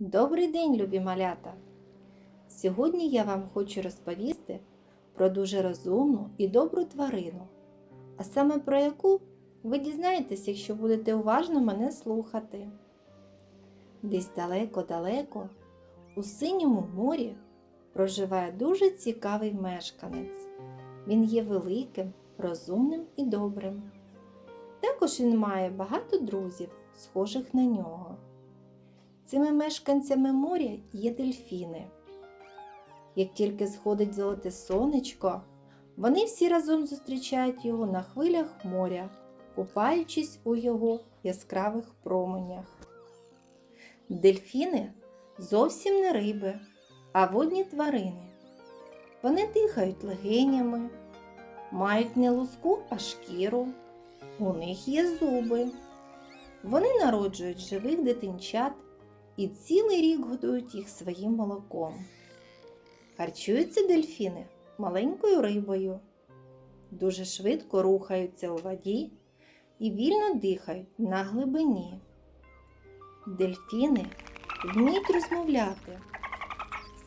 Добрий день, любі малята! Сьогодні я вам хочу розповісти про дуже розумну і добру тварину, а саме про яку ви дізнаєтесь, якщо будете уважно мене слухати. Десь далеко-далеко, у синьому морі, проживає дуже цікавий мешканець. Він є великим, розумним і добрим. Також він має багато друзів, схожих на нього. Цими мешканцями моря є дельфіни. Як тільки сходить золоте сонечко, вони всі разом зустрічають його на хвилях моря, купаючись у його яскравих променях. Дельфіни зовсім не риби, а водні тварини. Вони дихають легенями, мають не луску, а шкіру. У них є зуби. Вони народжують живих дитинчат і цілий рік годують їх своїм молоком. Харчуються дельфіни маленькою рибою, дуже швидко рухаються у воді і вільно дихають на глибині. Дельфіни вміють розмовляти.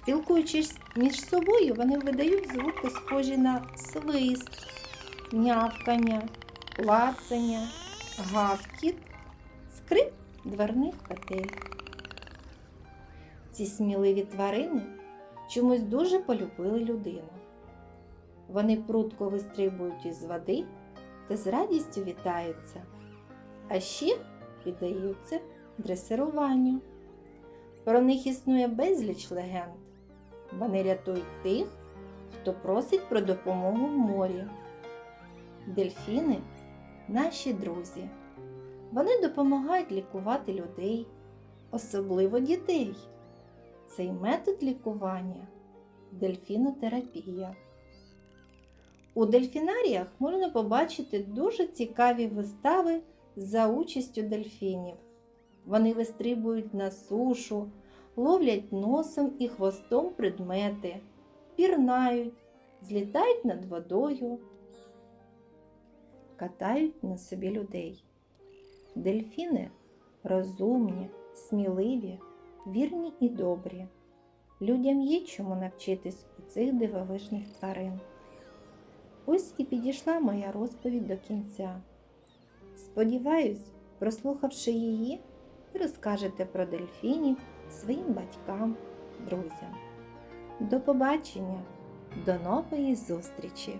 Спілкуючись між собою, вони видають звуки, схожі на свист, нявкання, клацання, гавкіт, скрип дверних петель. Ці сміливі тварини чомусь дуже полюбили людину. Вони прудко вистрибують із води та з радістю вітаються, а ще піддаються дресируванню. Про них існує безліч легенд. Вони рятують тих, хто просить про допомогу в морі. Дельфіни наші друзі. Вони допомагають лікувати людей, особливо дітей. Цей метод лікування дельфінотерапія. У дельфінаріях можна побачити дуже цікаві вистави за участю дельфінів. Вони вистрибують на сушу, ловлять носом і хвостом предмети, пірнають, злітають над водою, катають на собі людей. Дельфіни розумні, сміливі, вірні і добрі. Людям є чому навчитись у цих дивовижних тварин. Ось і підійшла моя розповідь до кінця. Сподіваюсь, прослухавши її, ви розкажете про дельфінів своїм батькам, друзям. До побачення, до нової зустрічі!